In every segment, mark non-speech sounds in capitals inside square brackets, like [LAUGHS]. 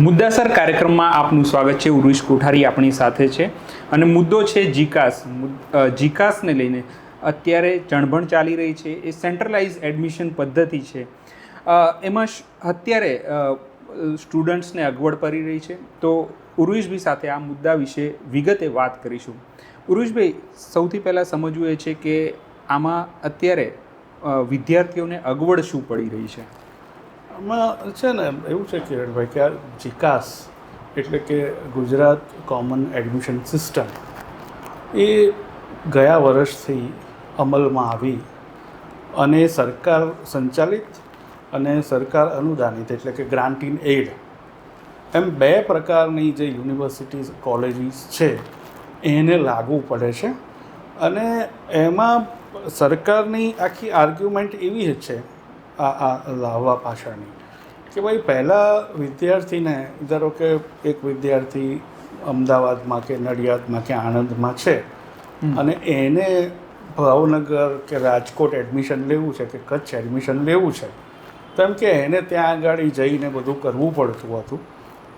મુદ્દાસર કાર્યક્રમમાં આપનું સ્વાગત છે. ઉરુષ કોઠારી આપણી સાથે છે. અને મુદ્દો છે જીકાસ. જીકાસને લઈને અત્યારે ચણભણ ચાલી રહી છે. એ સેન્ટ્રલાઇઝ એડમિશન પદ્ધતિ છે. એમાં અત્યારે સ્ટુડન્ટ્સને અગવડ પડી રહી છે. તો ઉરુષભાઈ સાથે આ મુદ્દા વિશે વિગતે વાત કરીશું. ઉરુષભાઈ સૌથી પહેલાં સમજવું એ છે કે આમાં અત્યારે વિદ્યાર્થીઓને અગવડ શું પડી રહી છે? આમાં છે ને, એવું છે કિરણભાઈ કે આ જીકાસ એટલે કે ગુજરાત કોમન એડમિશન સિસ્ટમ એ ગયા વર્ષથી અમલમાં આવી અને સરકાર સંચાલિત અને સરકાર અનુદાનિત એટલે કે ગ્રાન્ટ ઇન એડ એમ બે પ્રકારની જે યુનિવર્સિટીઝ, કોલેજીસ છે, એને લાગુ પડે છે. અને એમાં સરકારની આખી આર્ગ્યુમેન્ટ એવી જ છે આ આ લાવવા પાછળની. કે ભાઈ પહેલાં વિદ્યાર્થીને ધારો કે એક વિદ્યાર્થી અમદાવાદમાં કે નડિયાદમાં કે આણંદમાં છે અને એને ભાવનગર કે રાજકોટ એડમિશન લેવું છે કે કચ્છ એડમિશન લેવું છે તો એમ કે એને ત્યાં આગળ જઈને બધું કરવું પડતું હતું.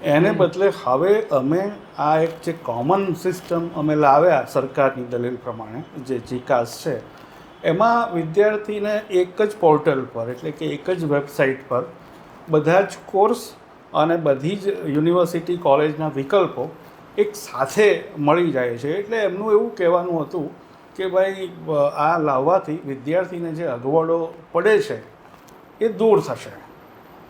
એને બદલે હવે અમે આ એક જે કોમન સિસ્ટમ અમે લાવ્યા સરકારની દલીલ પ્રમાણે જે જીકાસ છે એમાં વિદ્યાર્થીને એક જ પોર્ટલ પર, એટલે કે એક જ વેબસાઇટ પર બધા જ કોર્સ અને બધી જ યુનિવર્સિટી કોલેજના વિકલ્પો એક સાથે મળી જાય છે. એટલે એમનું એવું કહેવાનું હતું કે ભાઈ આ લાવવાથી વિદ્યાર્થીને જે અગવડો પડે છે એ દૂર થશે.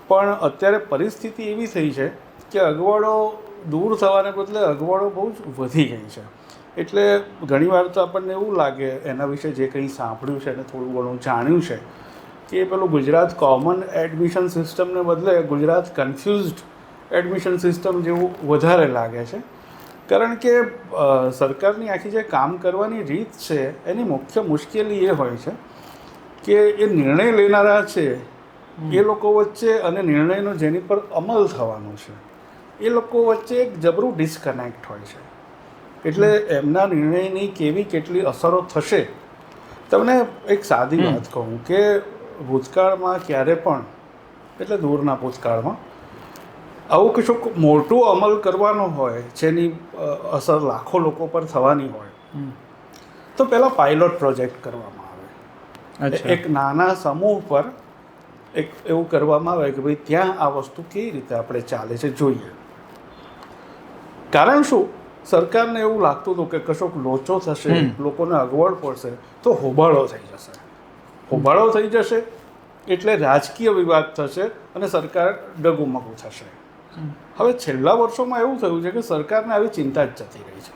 પણ અત્યારે પરિસ્થિતિ એવી થઈ છે કે અગવડો દૂર થવાને બદલે અગવડો બહુ જ વધી ગઈ છે. એટલે ઘણીવાર તો આપણને એવું લાગે એના વિશે જે કંઈ સાંભળ્યું છે અને થોડું ઘણું જાણ્યું છે કે પેલું ગુજરાત કોમન એડમિશન સિસ્ટમને બદલે ગુજરાત કન્ફ્યુઝડ એડમિશન સિસ્ટમ જેવું વધારે લાગે છે. કારણ કે સરકારની આખી જે કામ કરવાની રીત છે એની મુખ્ય મુશ્કેલી એ હોય છે કે એ નિર્ણય લેનારા છે એ લોકો વચ્ચે અને નિર્ણયનો જેની પર અમલ થવાનો છે. એ લોકો વચ્ચે એક જબરું ડિસ્કનેક્ટ હોય છે. એટલે એમના નિર્ણયની કેવી કેટલી અસરો થશે? તમને એક સાદી. વાત કહું કે ભૂતકાળમાં ક્યારે પણ એટલે દૂરના ભૂતકાળમાં આવું કશું મોટું અમલ કરવાનો હોય જેની અસર લાખો લોકો પર થવાની હોય તો પહેલાં પાયલોટ પ્રોજેક્ટ કરવામાં આવે. એક નાના સમૂહ પર એક એવું કરવામાં આવે કે ભાઈ ત્યાં આ વસ્તુ કેવી રીતે આપણે ચાલે છે જોઈએ. કારણ શું? સરકારને એવું લાગતું હતું કે કશોક લોચો થશે લોકોને અગવડ પડશે તો હોબાળો થઈ જશે. હોબાળો થઈ જશે એટલે રાજકીય વિવાદ થશે અને સરકાર ડગુમગુ થશે. હવે છેલ્લા વર્ષોમાં એવું થયું છે કે સરકારને આવી ચિંતા જ જતી રહી છે.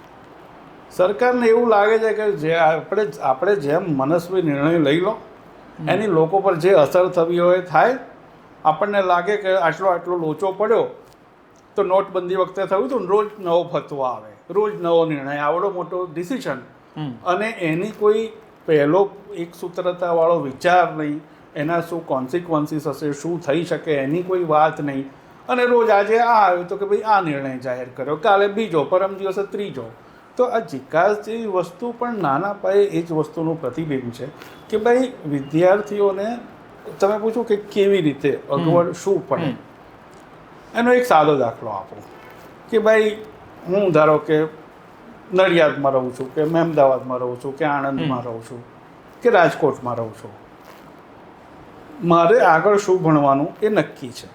સરકારને એવું લાગે છે કે જે આપણે આપણે જેમ મનસ્વી નિર્ણય લઈ લો એની લોકો પર જે અસર થવી હોય થાય આપણને લાગે કે આટલો આટલો લોચો પડ્યો તો નોટબંધી વખતે થયું હતું રોજ નવો ફતવો આવે. રોજ નવો નિર્ણય આવડો મોટો ડિસિશન અને એની કોઈ પહેલો એક સૂત્રતાવાળો વિચાર નહીં એના શું કોન્સિક્વન્સીસ હશે શું થઈ શકે એની કોઈ વાત નહીં. અને રોજ આજે આ આવ્યું તો કે ભાઈ આ નિર્ણય જાહેર કર્યો કાલે બીજો પરમ દિવસે ત્રીજો. તો આ જીકાસ જેવી વસ્તુ પણ નાના પાયે એ જ વસ્તુનું પ્રતિબિંબ છે કે ભાઈ વિદ્યાર્થીઓને તમે પૂછો કે કેવી રીતે અગવડ શું પડે? એનો એક સાદો દાખલો આપો. કે ભાઈ હું ધારો કે નડિયાદમાં રહું છું કે મહેમદાવાદમાં રહું છું કે આણંદમાં રહું છું કે રાજકોટમાં રહું છું મારે આગળ શું ભણવાનું એ નક્કી છે.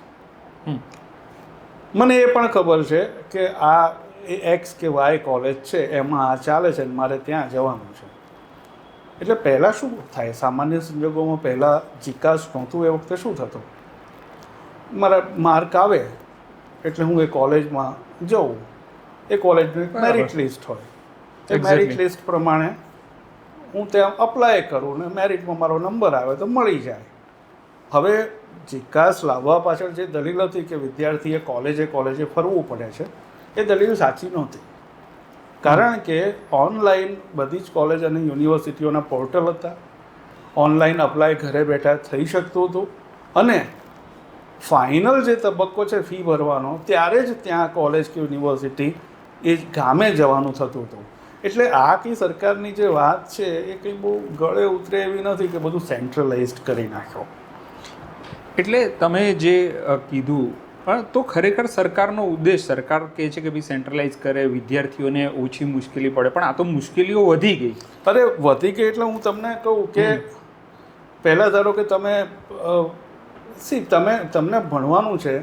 મને એ પણ ખબર છે કે આ એક્સ કે વાય કોલેજ છે એમાં આ ચાલે છે ને મારે ત્યાં જવાનું છે. એટલે પહેલાં શું થાય? સામાન્ય સંજોગોમાં પહેલાં જીકાસ નહોતું એ વખતે શું થતું? મારા માર્ક આવે એટલે હું એ કોલેજમાં જઉં. એ કોલેજની મેરિટ લિસ્ટ હોય. એ મેરિટ લિસ્ટ પ્રમાણે હું ત્યાં અપ્લાય કરું ને મેરિટમાં મારો નંબર આવે તો મળી જાય. હવે જીકાસ લાવવા પાછળ જે દલીલ હતી કે વિદ્યાર્થીએ કોલેજે કોલેજે ફરવું પડે છે એ દલીલ સાચી નહોતી. કારણ કે ઓનલાઈન બધી જ કોલેજ અને યુનિવર્સિટીઓના પોર્ટલ હતા. ઓનલાઈન અપ્લાય ઘરે બેઠા થઈ શકતું હતું. અને ફાઇનલ જે તબક્કો છે ફી ભરવાનો ત્યારે જ ત્યાં કોલેજ કે યુનિવર્સિટી એ ગામે જવાનું થતું હતું. એટલે આ કંઈ સરકારની જે વાત છે એ કંઈ બહુ ગળે ઉતરે એવી નથી કે બધું સેન્ટ્રલાઇઝડ કરી નાખ્યો એટલે તમે જે કીધું પણ તો ખરેખર સરકારનો ઉદ્દેશ સરકાર કહે છે કે ભાઈ સેન્ટ્રલાઇઝ કરે વિદ્યાર્થીઓને ઓછી મુશ્કેલી પડે પણ આ તો મુશ્કેલીઓ વધી ગઈ. અરે વધી ગઈ એટલે હું તમને કહું કે પહેલાં ધારો કે તમે સી તમે તમને ભણવાનું છે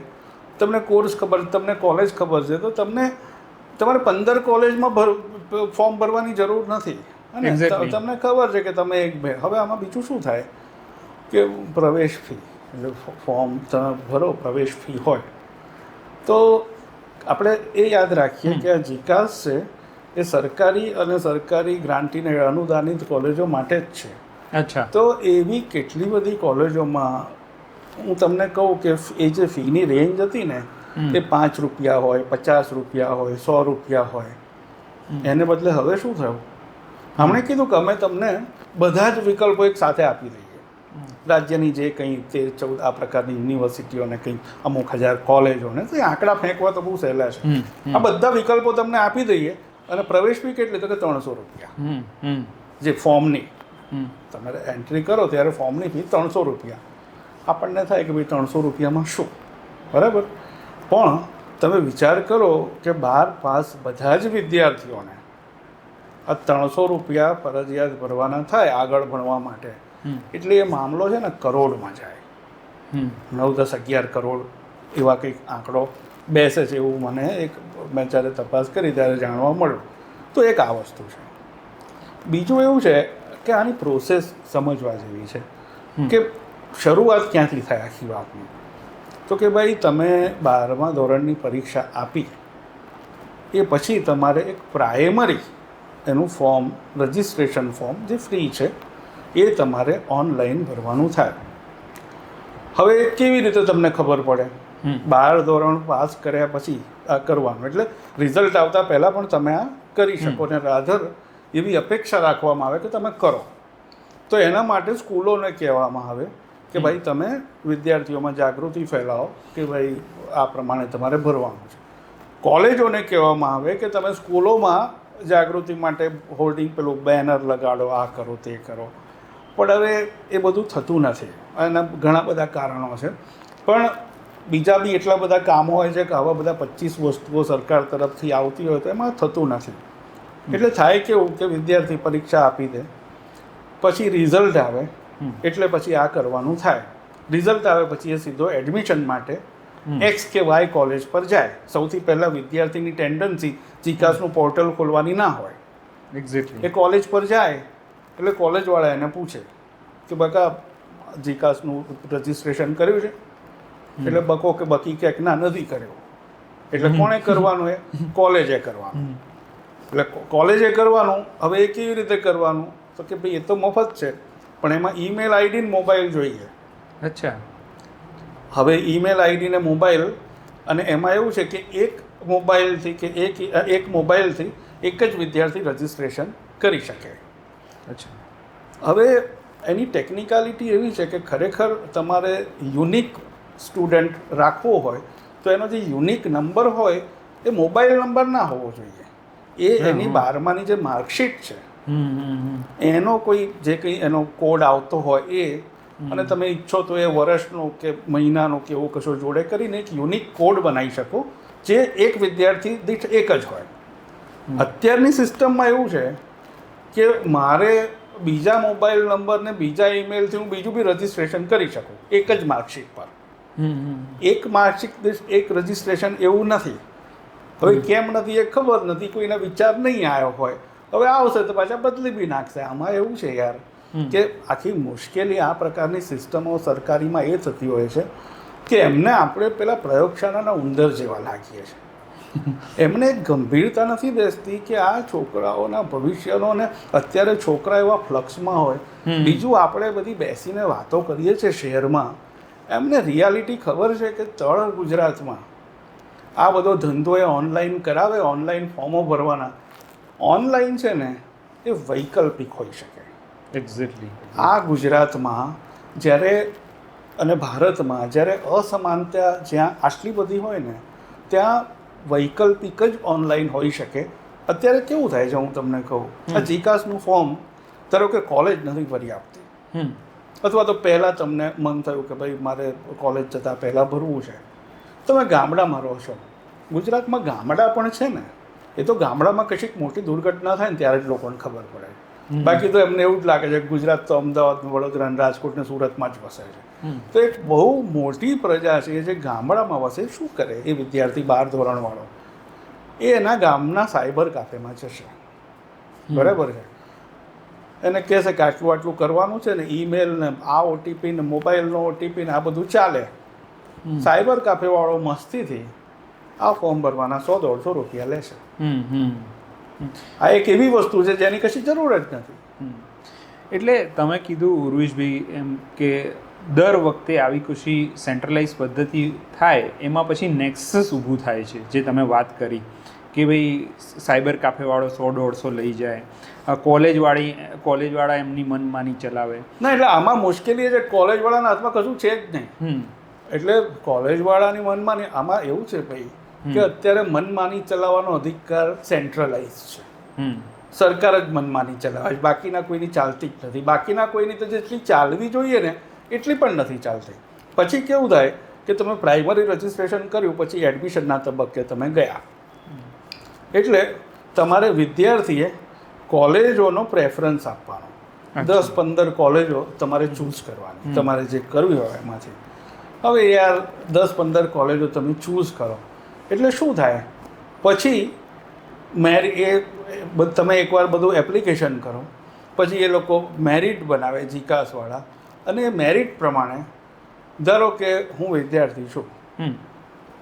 તમને કોર્સ ખબર તમને કોલેજ ખબર છે તો તમને તમારે પંદર કોલેજમાં ભર ફોર્મ ભરવાની જરૂર નથી. અને તમને ખબર છે કે તમે એક બે હવે આમાં બીજું શું થાય? કે પ્રવેશ ફી એટલે ફોર્મ તમે ભરો પ્રવેશ ફી હોય. તો આપણે એ યાદ રાખીએ કે આ જીકાસ છે એ સરકારી અને સરકારી ગ્રાન્ટીને અનુદાનિત કોલેજો માટે જ છે. અચ્છા. તો એવી કેટલી બધી કોલેજોમાં હું તમને કહું કે એ જે ફીની રેન્જ હતી ને એ પાંચ રૂપિયા હોય પચાસ રૂપિયા હોય સો રૂપિયા હોય. એને બદલે હવે શું થયું? હમણે કીધું કે અમે તમને બધા જ વિકલ્પો એક સાથે આપી દઈએ. રાજ્યની જે કંઈ તેર ચૌદ આ પ્રકારની યુનિવર્સિટીઓને કંઈ અમુક હજાર કોલેજોને તો એ આંકડા ફેંકવા તો બહુ સહેલા છે. આ બધા વિકલ્પો તમને આપી દઈએ અને પ્રવેશ ફી કેટલી? તો કે ત્રણસો રૂપિયા. જે ફોર્મની. તમે એન્ટ્રી કરો ત્યારે ફોર્મની ફી ત્રણસો રૂપિયા. આપણને થાય કે ભાઈ ત્રણસો રૂપિયામાં શું? બરાબર? પણ તમે વિચાર કરો કે બાર પાસ બધા જ વિદ્યાર્થીઓને આ ત્રણસો રૂપિયા ફરજિયાત ભરવાના થાય આગળ ભણવા માટે. એટલે એ મામલો છે ને કરોડમાં જાય. નવ દસ અગિયાર કરોડ એવા કંઈક આંકડો બેસે છે એવું મને એક મેં જ્યારે તપાસ કરી ત્યારે જાણવા મળ્યું. તો એક આ વસ્તુ છે. બીજું એવું છે કે આની પ્રોસેસ સમજવા જેવી છે કે શરૂઆત ક્યાંથી થાય આખી વાતની? તો કે ભાઈ તમે બારમા ધોરણની પરીક્ષા આપી એ પછી તમારે એક પ્રાઇમરી એનું ફોર્મ રજિસ્ટ્રેશન ફોર્મ જે ફ્રી છે એ તમારે ઓનલાઈન ભરવાનું થાય. હવે કેવી રીતે તમને ખબર પડે? બાર ધોરણ પાસ કર્યા પછી આ કરવાનું. એટલે રિઝલ્ટ આવતા પહેલાં પણ તમે આ કરી શકો ને રાધર એવી અપેક્ષા રાખવામાં આવે કે તમે કરો. તો એના માટે સ્કૂલોને કહેવામાં આવે કે ભાઈ તમે વિદ્યાર્થીઓમાં જાગૃતિ ફેલાવો કે ભાઈ આ પ્રમાણે તમારે ભરવાનું છે. કોલેજોને કહેવામાં આવે કે તમે સ્કૂલોમાં જાગૃતિ માટે હોર્ડિંગ પેલું બેનર લગાડો, આ કરો, તે કરો. પણ હવે એ બધું થતું નથી એના ઘણા બધા કારણો છે. પણ બીજા બી એટલા બધા કામો હોય છે કે આવા બધા પચીસ વસ્તુઓ સરકાર તરફથી આવતી હોય તો એમાં થતું નથી. એટલે થાય કેવું કે વિદ્યાર્થી પરીક્ષા આપી દે, પછી રિઝલ્ટ આવે. એટલે પછી આ કરવાનું થાય. રિઝલ્ટ આવે પછી એ સીધો એડમિશન માટે એક્સ કે વાય કોલેજ પર જાય. સૌથી પહેલાં વિદ્યાર્થીની ટેન્ડન્સી ચિકાસનું પોર્ટલ ખોલવાની ના હોય. એક્ઝેક્ટલી એ કોલેજ પર જાય એટલે કોલેજવાળા એને પૂછે કે બકા જીકાસનું રજિસ્ટ્રેશન કર્યું છે? એટલે બકો કે બકી કે ના નથી કર્યો. એટલે કોણે કરવાનું એ? કોલેજે કરવાનું. એટલે કોલેજે કરવાનું હવે એ કેવી રીતે કરવાનું? તો કે ભાઈ એ તો મફત છે. પણ એમાં ઈમેલ આઈડી ને મોબાઈલ જોઈએ. અચ્છા. હવે ઈમેલ આઈડી ને મોબાઈલ અને એમાં એવું છે કે એક મોબાઈલથી કે એક એક મોબાઈલથી એક જ વિદ્યાર્થી રજિસ્ટ્રેશન કરી શકે. અચ્છા. હવે એની ટેકનિકાલિટી એવી છે કે ખરેખર તમારે યુનિક સ્ટુડન્ટ રાખવો હોય તો એનો જે યુનિક નંબર હોય એ મોબાઈલ નંબર ના હોવો જોઈએ. એ એની બારમાની જે માર્કશીટ છે એનો કોઈ જે કંઈ એનો કોડ આવતો હોય એ અને તમે ઈચ્છો તો એ વર્ષનો કે મહિનાનો કે એવો કશો જોડે કરીને એક યુનિક કોડ બનાવી શકો જે એક વિદ્યાર્થી દીઠ એક જ હોય. અત્યારની સિસ્ટમમાં એવું છે કે મારે બીજા મોબાઈલ નંબર ને બીજા ઈમેલથી હું બીજું બી રજિસ્ટ્રેશન કરી શકું એક જ માર્કશીટ પર. એક માર્કશીટ દીઠ એક રજિસ્ટ્રેશન એવું નથી. હવે કેમ નથી એ ખબર નથી કોઈને વિચાર નહીં આવ્યો હોય. હવે આવશે તો પાછા બદલી બી નાખશે. આમાં એવું છે યાર કે આખી મુશ્કેલી આ પ્રકારની સિસ્ટમો સરકારીમાં એ થતી હોય છે કે એમને આપણે પેલા પ્રયોગશાળાના ઉંદર જેવા લાગીએ છીએ [LAUGHS] એમને ગંભીરતા નથી બેસતી કે આ છોકરાઓના ભવિષ્યનો ને અત્યારે છોકરા એવા ફ્લક્સમાં હોય. બીજું આપણે બધી બેસીને વાતો કરીએ છીએ શહેરમાં. એમને રિયાલિટી ખબર છે કે તળ ગુજરાતમાં આ બધો ધંધો એ ઓનલાઈન કરાવે ઓનલાઈન ફોર્મો ભરવાના. ઓનલાઈન છે ને એ વૈકલ્પિક હોઈ શકે. એક્ઝેક્ટલી આ ગુજરાતમાં જ્યારે અને ભારતમાં જ્યારે અસમાનતા જ્યાં આટલી બધી હોય ને ત્યાં વૈકલ્પિક જ ઓનલાઈન હોઈ શકે. અત્યારે કેવું થાય છે હું તમને કહું. આ જીકાસનું ફોર્મ ધારો કે કોલેજ નથી ભરી આપતી. હમ. અથવા તો પહેલાં તમને મન થયું કે ભાઈ મારે કોલેજ જતાં પહેલાં ભરવું છે. તમે ગામડામાં રહો છો. ગુજરાતમાં ગામડા પણ છે ને. એ તો ગામડામાં કશીક મોટી દુર્ઘટના થાય ને ત્યારે જ લોકોને ખબર પડે. બાકી તો એમને એવું જ લાગે છે ગુજરાત તો અમદાવાદ વડોદરા અને રાજકોટ ને સુરતમાં જ વસે છે. તો એક બહુ મોટી પ્રજા છે જે ગામડામાં વસે શું કરે એ વિદ્યાર્થી બાર ધોરણવાળો? એ એના ગામના સાયબર કાફેમાં જશે. બરાબર છે? એને કહેશે કે આટલું આટલું કરવાનું છે ને ઈમેલ ને આ ઓટીપી ને મોબાઈલનો ઓટીપી ને આ બધું ચાલે. સાયબર કાફેવાળો મસ્તીથી આ ફોર્મ ભરવાના સો દોઢસો રૂપિયા લેશે. આ એક એવી વસ્તુ છે જેની કશી જરૂર જ નથી. એટલે તમે કીધું ઉર્વિશભાઈ એમ કે દર વખતે આવી કશી સેન્ટ્રલાઇઝ પદ્ધતિ થાય એમાં પછી નેક્સસ ઊભું થાય છે જે તમે વાત કરી કે ભાઈ સાયબર કાફેવાળો સો દોઢસો લઈ જાય કોલેજવાળી કોલેજવાળા એમની મનમાની ચલાવે. ના એટલે આમાં મુશ્કેલી એ છે કોલેજવાળાના હાથમાં કશું છે જ નહીં. એટલે કોલેજવાળાની મનમાની આમાં એવું છે ભાઈ કે અત્યારે મનમાની ચલાવવાનો અધિકાર સેન્ટ્રલાઇઝ છે. સરકાર જ મનમાની ચલાવે છે. બાકીના કોઈની ચાલતી જ નથી. બાકીના કોઈની તો જેટલી ચાલવી જોઈએ ને એટલી પણ નથી ચાલતી. પછી કેવું થાય કે તમે પ્રાઇમરી રજિસ્ટ્રેશન કર્યું પછી એડમિશનના તબક્કે તમે ગયા. એટલે તમારે વિદ્યાર્થીએ કોલેજોનો પ્રેફરન્સ આપવાનો. દસ પંદર કોલેજો તમારે ચૂઝ કરવાની. તમારે જે કરવી હોય એમાંથી. હવે યાર દસ પંદર કોલેજો તમે ચૂઝ કરો. એટલે શું થાય? પછી મેરી એ તમે એકવાર બધું એપ્લિકેશન કરો. પછી એ લોકો મેરિટ બનાવે જીકાસવાળા અને એ મેરિટ પ્રમાણે ધારો કે હું વિદ્યાર્થી છું.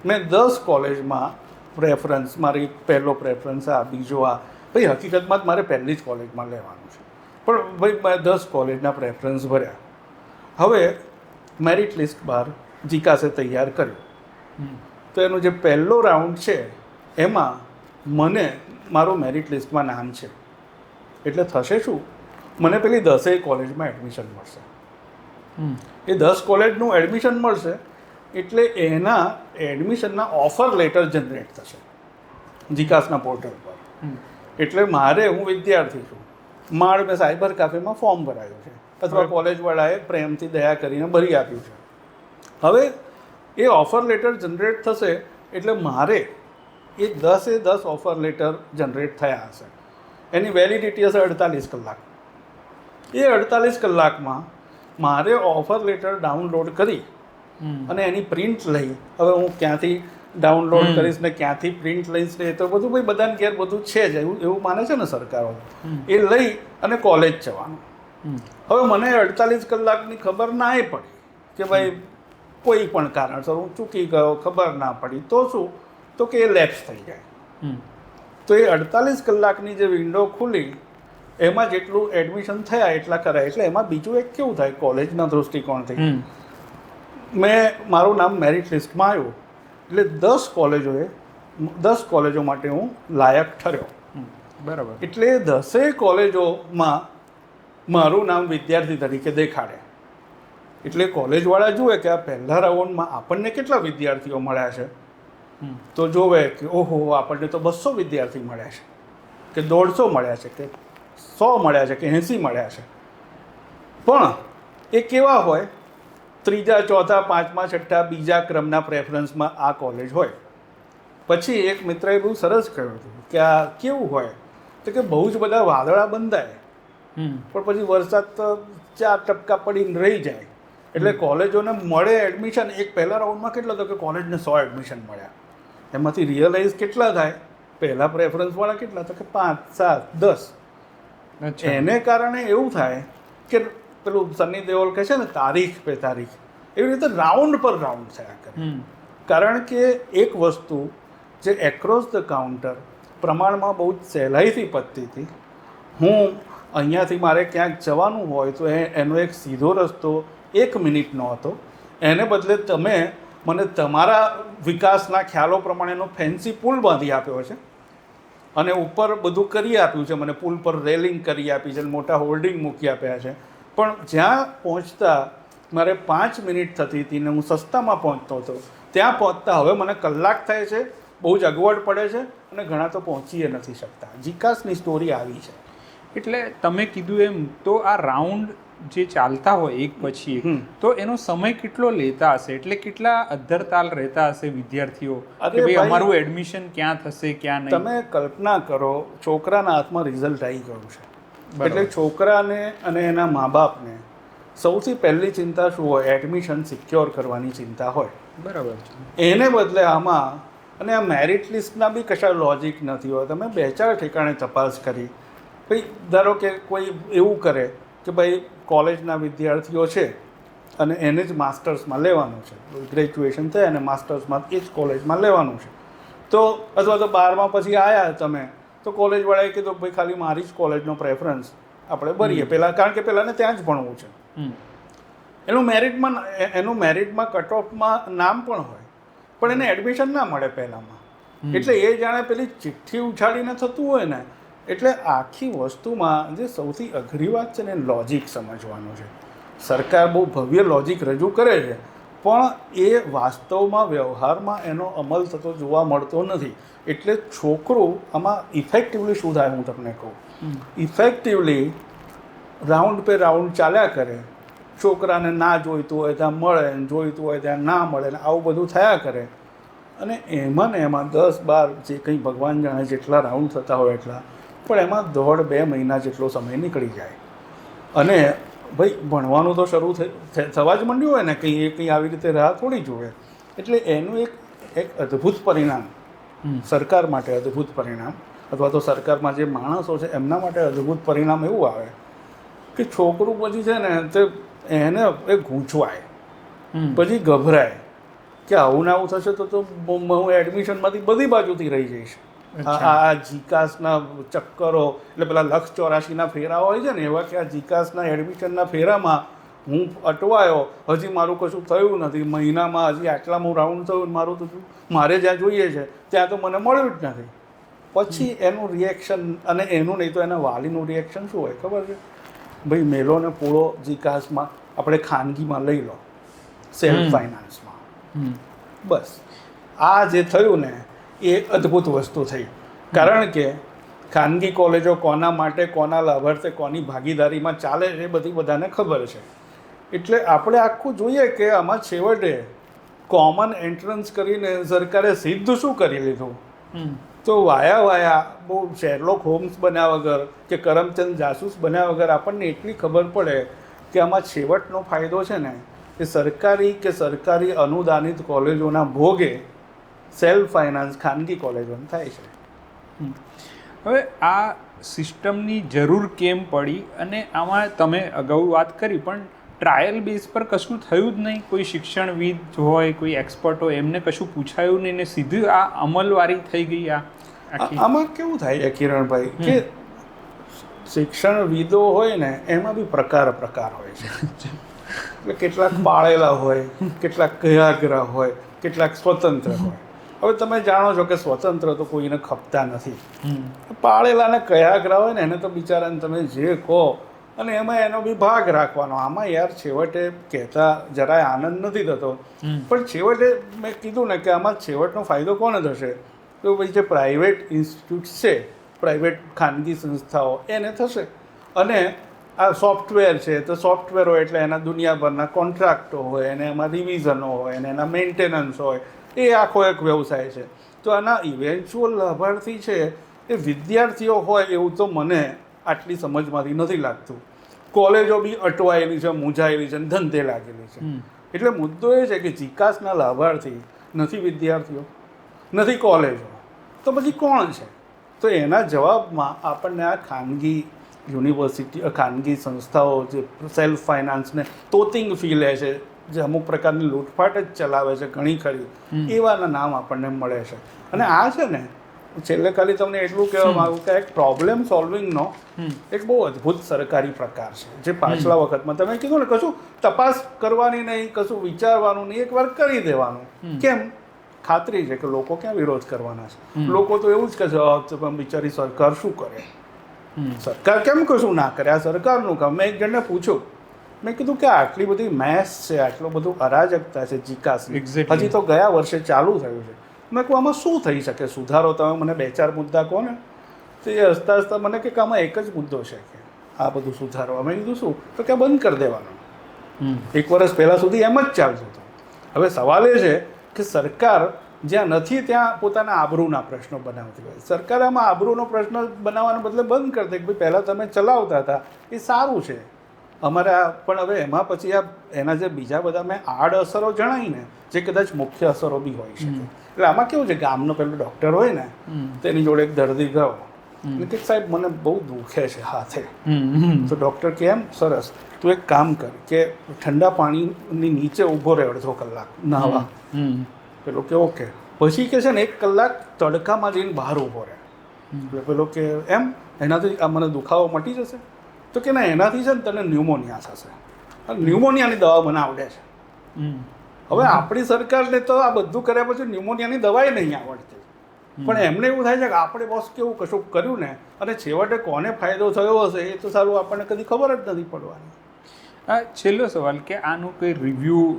મેં દસ કોલેજમાં પ્રેફરન્સ મારી પહેલો પ્રેફરન્સ આ બીજો આ. ભાઈ હકીકતમાં જ મારે પહેલી જ કોલેજમાં લેવાનું છે. પણ ભાઈ મેં દસ કોલેજના પ્રેફરન્સ ભર્યા. હવે મેરિટ લિસ્ટ બહાર જીકાસે તૈયાર કર્યું. તો એનો જે પહેલો રાઉન્ડ છે એમાં મને મારું મેરિટ લિસ્ટમાં નામ છે. એટલે થશે શું? મને પેલી દસેય કોલેજમાં એડમિશન મળશે. એ દસ કોલેજનું એડમિશન મળશે એટલે એના એડમિશનના ઓફર લેટર જનરેટ થશે જીકાસના પોર્ટલ પર. એટલે મારે હું વિદ્યાર્થી છું માળ મેં સાયબર કાફેમાં ફોર્મ ભરાયું છે. અથવા કોલેજવાળાએ પ્રેમથી દયા કરીને ભરી આપ્યું છે. હવે એ ઓફર લેટર જનરેટ થશે એટલે મારે એ દસે દસ ઓફર લેટર જનરેટ થયા હશે. એની વેલિડિટી હશે અડતાલીસ કલાક. એ અડતાલીસ કલાકમાં મારે ઓફર લેટર ડાઉનલોડ કરી અને એની પ્રિન્ટ લઈ. હવે હું ક્યાંથી ડાઉનલોડ કરીશ ને ક્યાંથી પ્રિન્ટ લઈશ ને એ તો બધું ભાઈ બધાને ઘેર બધું છે જ એવું એવું માને છે ને સરકારો. એ લઈ અને કોલેજ જવાનું. હવે મને અડતાલીસ કલાકની ખબર ના પડી કે ભાઈ કોઈ પણ કારણસર હું ચૂકી ગયો ખબર ના પડી તો શું? તો કે એ લેપ્સ થઈ જાય. તો એ અડતાલીસ કલાકની જે વિન્ડો ખુલી એમાં જેટલું એડમિશન થયા એટલા કરાય. એટલે એમાં બીજું એક કેવું થાય? કોલેજના દૃષ્ટિકોણથી. મેં મારું નામ મેરિટ લિસ્ટમાં આવ્યું. એટલે દસ કોલેજોએ દસ કોલેજો માટે હું લાયક ઠર્યો. બરાબર. એટલે દસેય કોલેજોમાં મારું નામ વિદ્યાર્થી તરીકે દેખાડે. એટલે કોલેજવાળા જુએ કે આ પહેલા રાઉન્ડમાં આપણને કેટલા વિદ્યાર્થીઓ મળ્યા છે? તો જોવે કે ઓહો આપણને તો બસો વિદ્યાર્થી મળ્યા છે. કે દોઢસો મળ્યા છે કે સો મળ્યા છે કે એંસી મળ્યા છે. પણ એ કેવા હોય? ત્રીજા ચોથા પાંચમા છઠ્ઠા બીજા ક્રમના પ્રેફરન્સમાં આ કોલેજ હોય. પછી એક મિત્રએ બહુ સરસ કહ્યું હતું કે આ કેવું હોય? તો કે બહુ જ બધા વાદળા બંધાય. પણ પછી વરસાદ તો ચાર ટપકા પડીને રહી જાય. એટલે કોલેજોને મળે એડમિશન એક પહેલા રાઉન્ડમાં કેટલા તો કે કોલેજને સો એડમિશન મળ્યા. એમાંથી રિયલાઇઝ કેટલા થાય? પહેલાં પ્રેફરન્સવાળા કેટલા? તો કે પાંચ સાત દસ. એને કારણે એવું થાય કે પેલું સની દેઓલ કહે છે ને તારીખ પે તારીખ. એવી રીતે રાઉન્ડ પર રાઉન્ડ થયા કરે. કારણ કે એક વસ્તુ જે એક્રોસ ધ કાઉન્ટર પ્રમાણમાં બહુ જ સહેલાઈથી પતતી હતી. હું અહીંયાથી મારે ક્યાંક જવાનું હોય તો એ એનો એક સીધો રસ્તો એક મિનિટનો હતો. એને બદલે તમે મને તમારા વિકાસના ખ્યાલો પ્રમાણેનો ફેન્સી પુલ બાંધી આપ્યો છે. અને ઉપર બધું કરી આપ્યું છે. મને પુલ પર રેલિંગ કરી આપી છે મોટા હોલ્ડિંગ મૂકી આપ્યા છે. પણ જ્યાં પહોંચતા મારે પાંચ મિનિટ થતી હતી ને હું સસ્તામાં પહોંચતો હતો, ત્યાં પહોંચતા હવે મને કલાક થાય છે, બહુ જ અગવડ પડે છે અને ઘણા તો પહોંચીએ નથી શકતા. જીકાસની સ્ટોરી આવી છે. એટલે તમે કીધું એમ, તો આ રાઉન્ડ જે ચાલતા હોય એક પછી એક. તો એનો સમય કેટલો લેતા હશે? એટલે કેટલા અધ્ધરતાલ રહેતા હશે વિદ્યાર્થીઓ? કે ભાઈ ભાઈ, અમારું એડમિશન ક્યાં થશે ક્યાં નહીં? તમે કલ્પના કરો છોકરાના હાથમાં રિઝલ્ટ આવી ગયું છે. એટલે છોકરાને અને એના મા બાપને સૌથી પહેલી ચિંતા શું હોય? એડમિશન સિક્યોર કરવાની ચિંતા હોય. બરાબર. છે એને બદલે આમાં અને આ મેરિટ લિસ્ટના બી કશા લોજિક નથી હોય તમે બે ચાર ઠેકાણે તપાસ કરી. ભાઈ ધારો કે કોઈ એવું કરે કે ભાઈ કોલેજના વિદ્યાર્થીઓ છે અને એને જ માસ્ટર્સમાં લેવાનું છે. ગ્રેજ્યુએશન થાય અને માસ્ટર્સમાં એ જ કોલેજમાં લેવાનું છે. તો અથવા તો બારમા પછી આવ્યા તમે તો કોલેજવાળાએ કીધું ભાઈ ખાલી મારી જ કોલેજનો પ્રેફરન્સ આપણે ભરીએ. પહેલાં કારણ કે પહેલાંને ત્યાં જ ભણવું છે. એનું મેરિટમાં એનું મેરિટમાં કટ ઓફમાં નામ પણ હોય પણ એને એડમિશન ના મળે પહેલાંમાં. એટલે એ જાણે પેલી ચિઠ્ઠી ઉછાળીને થતું હોય ને એટલે આખી વસ્તુમાં જે સૌથી અઘરી વાત છે ને લોજિક સમજવાનું છે. સરકાર બહુ ભવ્ય લોજિક રજૂ કરે છે પણ એ વાસ્તવમાં વ્યવહારમાં એનો અમલ થતો જોવા મળતો નથી. એટલે છોકરું આમાં ઇફેક્ટિવલી શું થાય હું તમને કહું? ઇફેક્ટિવલી રાઉન્ડ પે રાઉન્ડ ચાલ્યા કરે. છોકરાને ના જોઈતું હોય ત્યાં મળે ને જોઈતું હોય ત્યાં ના મળે ને આવું બધું થયા કરે. અને એમાં ને એમાં દસ બાર જે કંઈ ભગવાન જાણે જેટલા રાઉન્ડ થતા હોય એટલા પણ એમાં દોઢ બે મહિના જેટલો સમય નીકળી જાય અને ભાઈ ભણવાનું તો શરૂ થવા જ માંડ્યું હોય ને કંઈ એ કંઈ આવી રીતે રાહ થોડી જુએ એટલે એનું એક એક અદ્ભુત પરિણામ. સરકાર માટે અદ્ભુત પરિણામ અથવા તો સરકારમાં જે માણસો છે એમના માટે અદ્ભુત પરિણામ એવું આવે કે છોકરું પછી છે ને તે એને એ ગૂંચવાય. પછી ગભરાય કે આવું ને આવું થશે તો તો હું એડમિશનમાંથી બધી બાજુથી રહી જઈશ આ આ જીકાસના ચક્કરો એટલે પેલા લક્ષ ચોરાશીના ફેરા હોય છે ને એવા કે આ જીકાસના એડમિશનના ફેરામાં હું અટવાયો. હજી મારું કશું થયું નથી. મહિનામાં હજી આટલામાં રાઉન્ડ થયું મારું તો મારે જ્યાં જોઈએ છે ત્યાં તો મને મળ્યું જ નથી. પછી એનું રિએક્શન અને એનું નહીં તો એના વાલીનું રિએક્શન શું હોય? ખબર છે? ભાઈ મેલો ને પૂળો જીકાસમાં આપણે ખાનગીમાં લઈ લો. સેલ્ફ ફાઇનાન્સમાં. બસ. આ જે થયું ને એ અદ્ભુત વસ્તુ થઈ. કારણ કે ખાનગી કોલેજો કોના માટે કોના લાભાર્થે કોની ભાગીદારીમાં ચાલે છે એ બધી બધાને ખબર છે. એટલે આપણે આખું જોઈએ કે આમાં છેવટે કોમન એન્ટ્રન્સ કરીને સરકારે સીધું શું કરી લીધું? તો વાયા વાયા બહુ શેરલોક હોમ્સ બન્યા વગર કે કરમચંદ જાસૂસ બન્યા વગર આપણને એટલી ખબર પડે કે આમાં છેવટનો ફાયદો છે ને? એ સરકારી કે સરકારી અનુદાનિત કોલેજોના ભોગે સેલ્ફ ફાઇનાન્સ ખાનગી કોલેજોને થાય છે. હવે આ સિસ્ટમની જરૂર કેમ પડી અને આમાં તમે અગાઉ વાત કરી પણ ટ્રાયલ બેઝ પર કશું થયું જ નહીં? કોઈ શિક્ષણવિદ હોય કોઈ એક્સપર્ટ હોય એમને કશું પૂછાયું નહીં ને સીધું આ અમલવારી થઈ ગઈ આ આમાં કેવું થાય છે કિરણભાઈ કે શિક્ષણવિદો હોય ને એમાં બી પ્રકાર પ્રકાર હોય છે. [LAUGHS] એટલે કેટલાક બાળેલા હોય કેટલાક કયાગ્રહ હોય કેટલાક સ્વતંત્ર હોય. હવે તમે જાણો છો કે સ્વતંત્ર તો કોઈને ખપતા નથી. પાળેલાને કયાગ્રહ હોય ને એને તો બિચારાને તમે જે કહો અને એમાં એનો બી ભાગ રાખવાનો. આમાં યાર છેવટે કહેતા જરાય આનંદ નથી થતો. પણ છેવટે મેં કીધું ને કે આમાં છેવટનો ફાયદો કોને થશે? તો ભાઈ જે પ્રાઇવેટ ઇન્સ્ટિટ્યૂટ છે પ્રાઇવેટ ખાનગી સંસ્થાઓ એને થશે. અને આ સોફ્ટવેર છે તો સોફ્ટવેર હોય એટલે એના દુનિયાભરના કોન્ટ્રાક્ટો હોય અને એમાં રિવિઝનો હોય અને એના મેન્ટેનન્સ હોય એ આખો એક વ્યવસાય છે. તો આના ઇવેન્ચ્યુઅલ લાભાર્થી છે એ વિદ્યાર્થીઓ હોય એવું તો મને આટલી સમજમાંથી નથી લાગતું. કોલેજો બી અટવાયેલી છે મૂંઝાયેલી છે અને ધંધે લાગેલી છે. એટલે મુદ્દો એ છે કે જીકાસના લાભાર્થી નથી વિદ્યાર્થીઓ નથી કોલેજો. તો પછી કોણ છે? તો એના જવાબમાં આપણને આ ખાનગી યુનિવર્સિટી ખાનગી સંસ્થાઓ જે સેલ્ફ ફાઇનાન્સને તોતિંગ ફી લે છે. જે અમુક પ્રકારની લૂંટફાટ જ ચલાવે છે ઘણી ખરી એવાના નામ આપણને મળે છે. અને આ છે ને છેલ્લે ખાલી તમને એટલું કહેવા માંગુ કે એક પ્રોબ્લેમ સોલ્વિંગનો. એક બહુ અદ્ભુત સરકારી પ્રકાર છે જે પાછલા વખતમાં તમે કીધું ને કશું તપાસ કરવાની નહીં કશું વિચારવાનું નહીં એકવાર કરી દેવાનું. કેમ? ખાતરી છે કે લોકો ક્યાં વિરોધ કરવાના છે. લોકો તો એવું જ કહે છે પણ બિચારી સરકાર શું કરે? સરકાર કેમ કશું ના કરે? આ સરકારનું કામ. મેં એક જણને પૂછ્યું મેં કીધું કે આટલી બધી મેસ છે આટલું બધું અરાજકતા છે જીકાસ. હજી તો ગયા વર્ષે ચાલુ થયું છે. મેં કહું આમાં શું થઈ શકે? સુધારો તમે મને બે ચાર મુદ્દા કહો ને તો એ હસતા હસતા મને કે કે આમાં એક જ મુદ્દો છે કે આ બધું સુધારો. અમે કીધું શું? તો કે બંધ કરી દેવાનું. એક વર્ષ પહેલાં સુધી એમ જ ચાલતું હતું. હવે સવાલ એ છે કે સરકાર જ્યાં નથી ત્યાં પોતાના આબરૂના પ્રશ્નો બનાવતી હોય. સરકાર આમાં આબરૂનો પ્રશ્ન બનાવવાના બદલે બંધ કરી દે કે ભાઈ પહેલાં તમે ચલાવતા હતા. એ સારું છે. અમારે આ પણ હવે એમાં પછી આ એના જે બીજા બધા મેં આડ અસરો જણાવીને જે કદાચ મુખ્ય અસરો બી હોઈ શકે. એટલે આમાં કેવું છે ગામનો પેલો ડૉક્ટર હોય ને તેની જોડે એક દર્દી ગયો કે સાહેબ મને બહુ દુખે છે હાથે. તો ડૉક્ટર કેમ? સરસ. તું એક કામ કર કે ઠંડા પાણીની નીચે ઊભો રહે અડધો કલાક નાહવા. પેલો કે ઓકે. પછી કે છે ને એક કલાક તડકામાં જઈને બહાર ઊભો રહે. એટલે પેલો કે એમ? એનાથી આ મને દુખાવો મટી જશે? તો કે ના એનાથી છે ને તને ન્યુમોનિયા થશે. અને ન્યુમોનિયાની દવા મને આવડે છે. હમ. હવે આપણી સરકારને તો આ બધું કર્યા પછી ન્યુમોનિયાની દવાઈ નહીં આવડતી. પણ એમને એવું થાય છે કે આપણે બોસ કેવું કશું કર્યું ને અને છેવટે કોને ફાયદો થયો હશે એ તો સારું આપણને કદી ખબર જ નથી પડવાની. આ છેલ્લો સવાલ કે આનું કોઈ રિવ્યૂ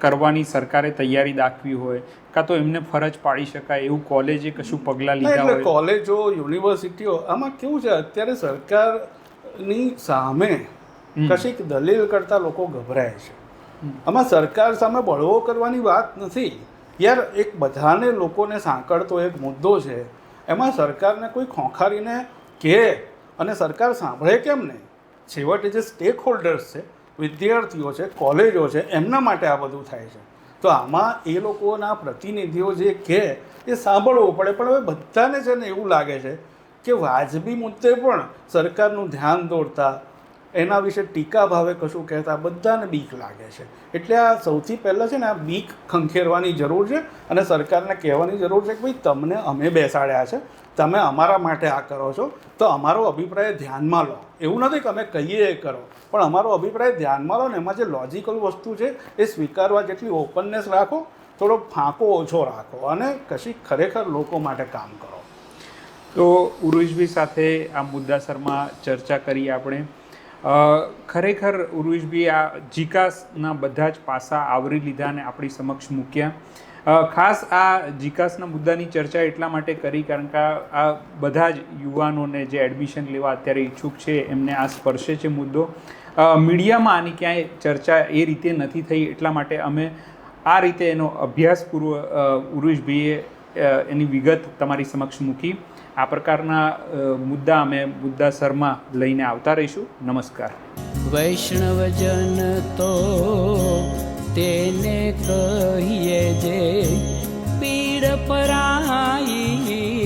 કરવાની સરકારે તૈયારી દાખવી હોય કાં તો એમને ફરજ પાડી શકાય એવું કોલેજે કશું પગલાં લીધા હોય? કોલેજો યુનિવર્સિટીઓ આમાં કેવું છે? અત્યારે સરકારની સામે. કશીક દલીલ કરતા લોકો ગભરાય છે. આમાં સરકાર સામે બળવો કરવાની વાત નથી. યાર એક બધાને લોકોને સાંકળતો એક મુદ્દો છે. એમાં સરકારને કોઈ ખોંખારીને કહે અને સરકાર સાંભળે કેમ નહીં? છેવટે જે સ્ટેક હોલ્ડર્સ છે વિદ્યાર્થીઓ છે કોલેજો છે એમના માટે આ બધું થાય છે. તો આમાં એ લોકોના પ્રતિનિધિઓ જે કહે એ સાંભળવું પડે. પણ હવે બધાને છે ને એવું લાગે છે કે વાજબી મુદ્દે પણ સરકારનું ધ્યાન દોરતા એના વિશે ટીકા ભાવે કશું કહેતા બધાને બીક લાગે છે. એટલે આ સૌથી પહેલાં છે ને આ બીક ખંખેરવાની જરૂર છે અને સરકારને કહેવાની જરૂર છે કે ભાઈ તમને અમે બેસાડ્યા છે, તમે અમારા માટે આ કરો છો, તો અમારો અભિપ્રાય ધ્યાનમાં લો. એવું નથી કે અમે કહીએ એ કરો, પણ અમારો અભિપ્રાય ધ્યાનમાં લો ને એમાં જે લોજિકલ વસ્તુ છે એ સ્વીકારવા જેટલી ઓપનનેસ રાખો થોડો ફાંકો ઓછો રાખો અને કશી ખરેખર લોકો માટે કામ કરો. તો ઉરુષભી સાથે આ મુદ્દાસરમાં ચર્ચા કરી આપણે. ખરેખર ઉરુષભાઈ આ જીકાસના બધા જ પાસા આવરી લીધા અને આપણી સમક્ષ મૂક્યા. ખાસ આ જીકાસના મુદ્દાની ચર્ચા એટલા માટે કરી કારણ કે આ બધા જ યુવાનોને જે એડમિશન લેવા અત્યારે ઈચ્છુક છે એમને આ સ્પર્શે છે મુદ્દો. મીડિયામાં આની ક્યાંય ચર્ચા એ રીતે નથી થઈ એટલા માટે અમે આ રીતે એનો અભ્યાસપૂર્વ અ, એની વિગત તમારી સમક્ષ મૂકી. આ પ્રકારના મુદ્દા અમે મુદ્દા શર્મા લઈને આવતા રહીશું. નમસ્કાર. વૈષ્ણવજન તો તેને કહીએ જે પીડ પરાઈ